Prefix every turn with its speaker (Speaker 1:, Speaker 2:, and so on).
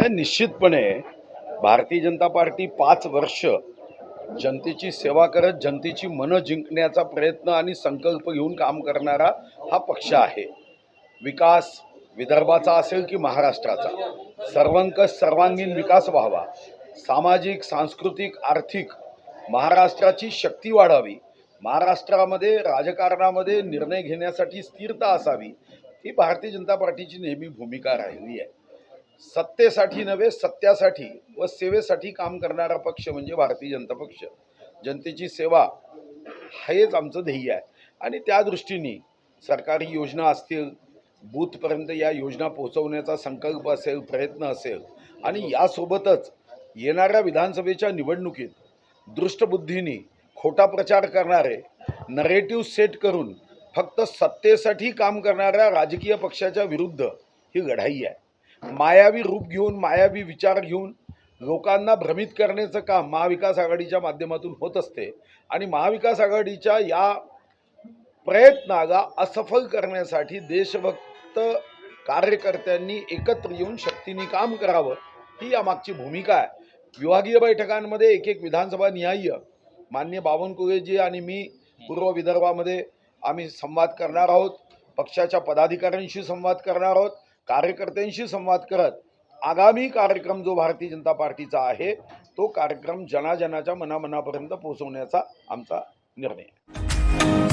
Speaker 1: नाही निश्चितपणे भारतीय जनता पार्टी पाच वर्ष जनतेची सेवा करत जनतेची मनं जिंकण्याचा प्रयत्न आणि संकल्प घेऊन काम करणारा हा पक्ष आहे. विकास विदर्भाचा असेल की महाराष्ट्राचा सर्वंकष सर्वांगीण विकास व्हावा सामाजिक सांस्कृतिक आर्थिक महाराष्ट्राची शक्ती वाढावी महाराष्ट्रामध्ये राजकारणामध्ये निर्णय घेण्यासाठी स्थिरता असावी ही भारतीय जनता पार्टीची नेहमी भूमिका राहिली आहे. सत्तेसाठी नव्हे सत्यासाठी व सेवेसाठी काम करणारा पक्ष म्हणजे भारतीय जनता पक्ष. जनतेची सेवा हेच आमचं ध्येय आहे. आणि त्या दृष्टीने सरकारी योजना असतील बूथपर्यंत या योजना पोहोचवण्याचा संकल्प असेल प्रयत्न असेल आणि यासोबतच येणाऱ्या विधानसभेच्या निवडणुकीत दृष्टबुद्धीने खोटा प्रचार करणारे नरेटिव्ह सेट करून फक्त सत्तेसाठी काम करणाऱ्या राजकीय पक्षाच्या विरुद्ध ही लढाई आहे. मायावी रूप घेऊन मायावी विचार घेऊन लोकांना भ्रमित करण्याचं काम महाविकास आघाडीच्या माध्यमातून होत असते. आणि महाविकास आघाडीच्या या प्रयत्नाला असफल करण्यासाठी देशभक्त कार्यकर्त्यांनी एकत्र येऊन शक्तीने काम करावं ही यामागची भूमिका आहे. विभागीय बैठकांमध्ये एक एक विधानसभा न्याय्य मान्य बावनकुळेजी आणि मी पूर्व विदर्भामध्ये आम्ही संवाद करणार आहोत. पक्षाच्या पदाधिकाऱ्यांशी संवाद करणार आहोत. कार्यकर्त्यांशी संवाद करत आगामी कार्यक्रम जो भारतीय जनता पार्टीचा आहे तो कार्यक्रम जनाजनाच्या मनामनापर्यंत पोहोचवण्याचा आमचा निर्णय आहे.